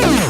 Yeah.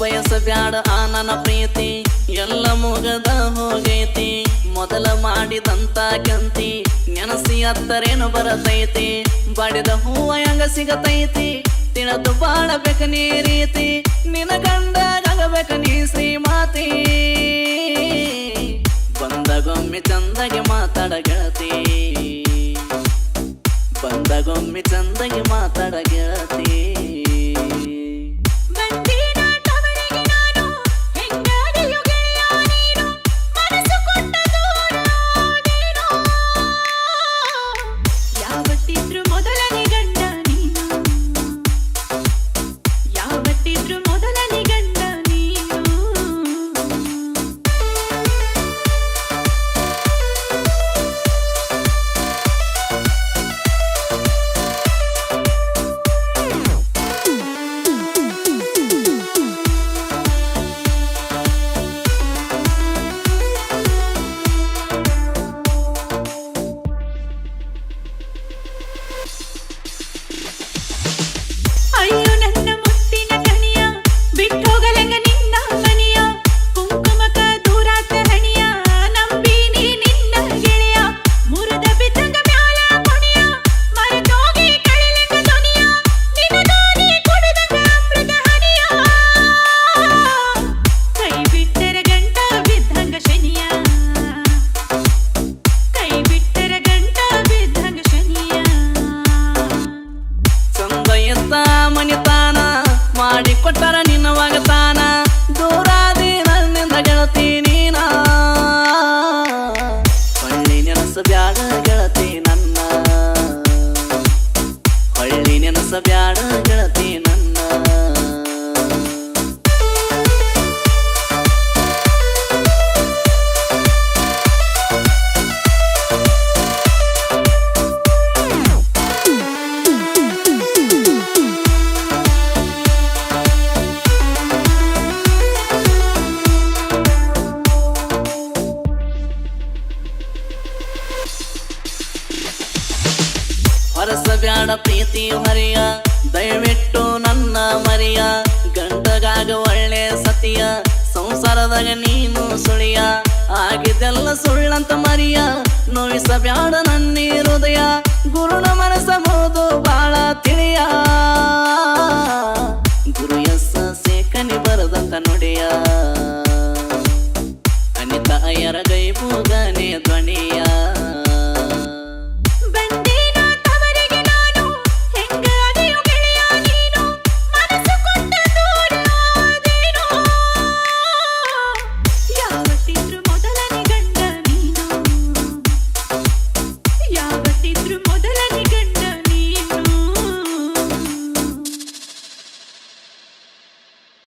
ಬಯಸಬ್ಯಾಡ ಆ ನನ್ನ ಪ್ರೀತಿ. ಎಲ್ಲ ಮುಗದ ಹೋಗೈತಿ. ಮೊದಲ ಮಾಡಿದಂತ ಕಂತಿ ನೆನಸಿ ಅತ್ತರೇನು ಬರತೈತಿ. ಬಡಿದ ಹೂವ ಹೆಂಗ ಸಿಗತೈತಿ. ತಿಳದು ಬಾಳಬೇಕ ನೀ ರೀತಿ. ನಿನ ಕಂಡಾಗಬೇಕ ನೀ ಶ್ರೀಮಾತಿ. ಬಂದಗೊಮ್ಮೆ ಚಂದಗೆ ಮಾತಾಡ ಗೆಳತಿ ಬಂದಗೊಮ್ಮೆ ಚಂದಗೆ ಮಾತಾಡ ಗೆಳತಿ ಹೊರಸ ಬ್ಯಾಡ ಪ್ರೀತಿ ಮರಿಯ. ದಯವಿಟ್ಟು ನನ್ನ ಮರಿಯ. ಗಂಟಗಾಗ ಒಳ್ಳೆ ಸತಿಯ. ಸಂಸಾರದಾಗ ನೀನು ಸುಳಿಯ. ಆಗಿದ್ದೆಲ್ಲ ಸುಳ್ಳಂತ ಮರಿಯ. ನೋವಿಸ ಬ್ಯಾಡ ನನ್ನ ಹೃದಯ ಗುರುನ ಮನಸ ಮೋದು ಬಾಳ ತಿಳಿಯ.